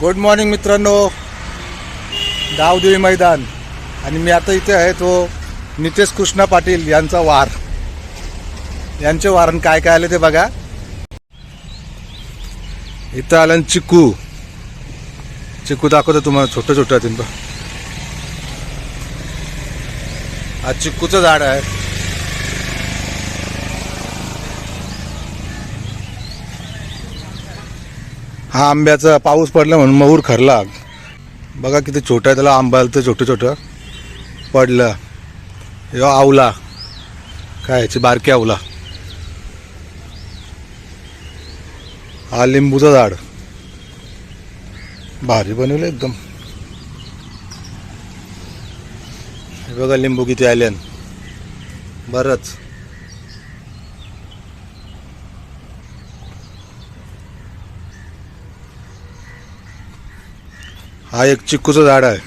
Good morning मित्रांनो. दावदेवी मैदान. आणि मी आता इथे आहे तो नितेश कृष्णा पाटील यांचा वार. यांचे वारण काय काय आले ते बघा. इथं आलं चिकू. चिकू दाखवतो तुम्हाला छोटं छोटं तिथं बघ. हा चिक्कूचं झाड आहे. हा आंब्याचा पाऊस पडला म्हणून मऊर खरला. बघा किती छोटं आहे त्याला आंबा आलं तर छोटं छोटं. पडलं. यो आवला. काय याची बारकी आवला. हा लिंबूचं झाड. भारी बनवलं एकदम. हे बघा लिंबू किती आले बरंच. हा एक चिक्कूचं झाड आहे.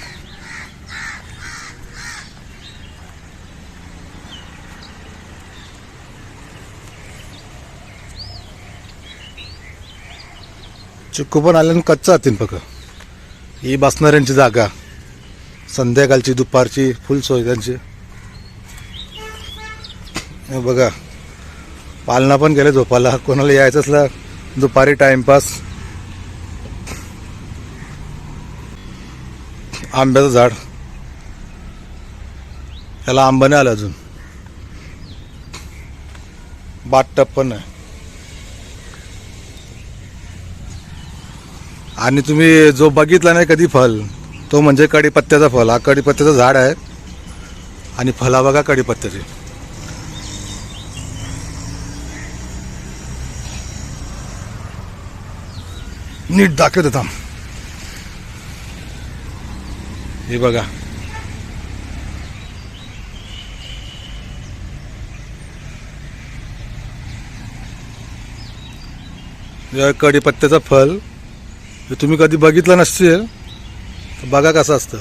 चिक्कू पण आल्यानं कच्चा हातीन फक्त. ही बसणाऱ्यांची जागा. संध्याकाळची दुपारची फुल सोय त्यांची. बघा. पालना पण गेले झोपाला कोणाला यायचं असलं दुपारी टाइमपास आंब्याचं झाड. त्याला आंबा नाही आला अजून. बाटटप पण आहे आणि तुम्ही जो बघितला नाही कधी फल तो म्हणजे कढीपत्त्याचा फल. हा कढीपत्त्याचं झाड आहे. आणि फला बघा कढीपत्त्याची नीट दाखवत थांब. हे बघा. या कढीपत्त्याचं फल हे तुम्ही कधी बघितलं नसतील तर बघा कसं असतं.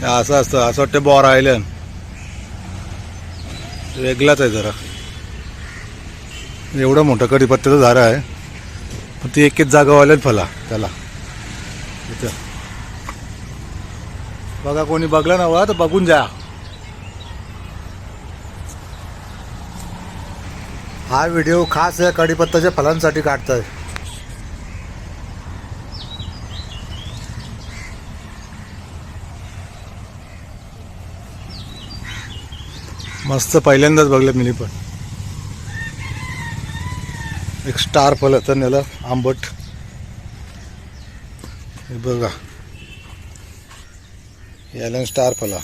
हे असं असतं असं वाटतं बॉर आयलंड वेगळाच आहे जरा. एवढं मोठं कढीपत्त्याचं झाडं आहे. पण ती एक एक जागा वाल्यात फला त्याला. इथं. बघा कोणी बघला ना वा तर बघून जा. हा व्हिडिओ खास या कढीपत्त्याच्या फलांसाठी काढतोय. मस्त पहिल्यांदाच बघलं मी पण. एक स्टार फल होतं याला आंबट. हे बघा. याला स्टार फला.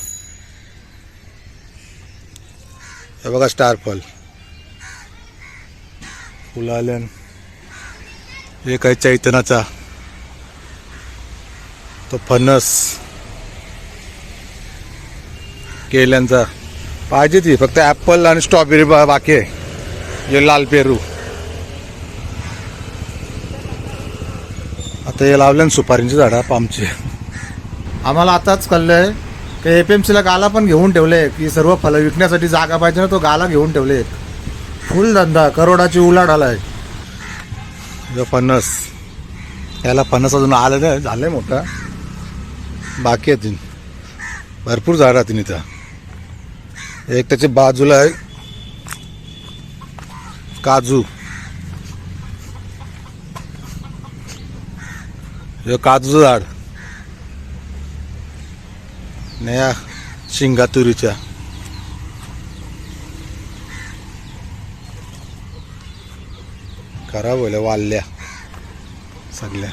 हे बघा स्टार फल. फुलं एक हे काय चैतनाचा तो फणस. केल्यांचा पाहिजे ती फक्त ॲपल आणि स्ट्रॉबेरी बाकी आहे. हे लाल पेरू. आता हे लावले ना सुपारींची झाडं पामची आम्हाला आताच कळलंय की एफ एम सीला गाला पण घेऊन ठेवले की सर्व फलं विकण्यासाठी जागा पाहिजे ना तो गाला घेऊन ठेवले. फुल धंदा करोडाची उलाढ आलाय जो फणस याला फणस अजून आलं नाही झालंय मोठा. बाकी आहेत भरपूर झाड आहेत इथं. एक त्याच्या बाजूला आहे. काजू. काजूचं झाड. नया शिंगा तुरीच्या. खराब होईल वाल्ल्या सगळ्या.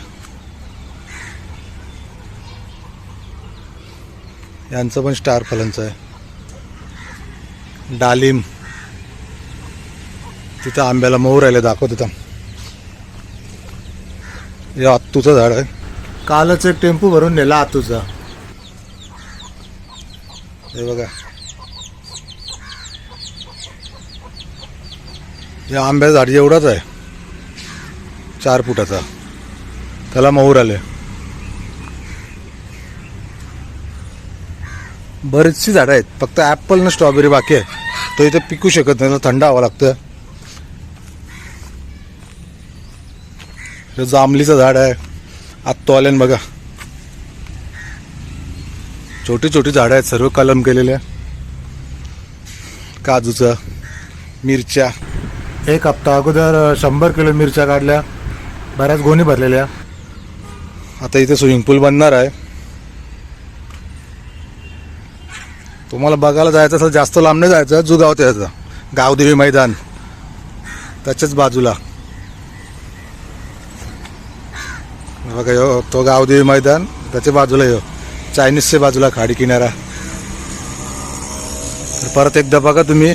यांचं पण स्टार फलनचं आहे. डालिम. तिथं आंब्याला मोहर आले दाखव तिथं हे आत्तूचं झाड आहे. कालच एक टेम्पो भरून नेला आत्तूचा हे बघा. हे आंब्याचं झाड एवढाच आहे. चार फुटाचा. त्याला मऊर आले. बरीचशी झाडं आहेत. फक्त ॲपल ना स्ट्रॉबेरी बाकी आहे. तो इथे पिकू शकत नाही त्याला थंड हवं लागतं. हे जांभलीचं झाड आहे. आत्तो आल्यान बघा. छोटी छोटी झाडं आहेत सर्व कलम केलेल्या. काजूचं मिरच्या. एक हप्ता अगोदर शंभर किलो मिरच्या काढल्या. बऱ्याच गोणी भरलेल्या. आता इथे स्विमिंग पूल बनणार आहे. तुम्हाला बघायला जायचं असेल जास्त लांब नाही जायचं जुगाव त्याचं गावदेवी मैदान. त्याच्याच बाजूला. बघा यो तो गावदेवी मैदान त्याच्या बाजूला यो. चायनीजच्या बाजूला खाडी किनारा. तर परत एकदा बघा तुम्ही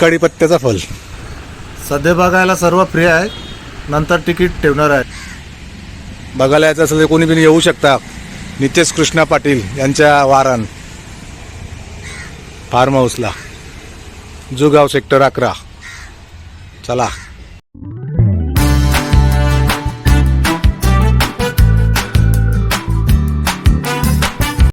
कढीपत्त्याचा फल. सध्या बघायला सर्व फ्री आहे नंतर तिकीट ठेवणार आहे बघायला यायचं असेल तर कोणी बिनी येऊ शकता. नितेश कृष्णा पाटील यांच्या वारान. फार्म हाऊसला. जुगाव सेक्टर अकरा. चला.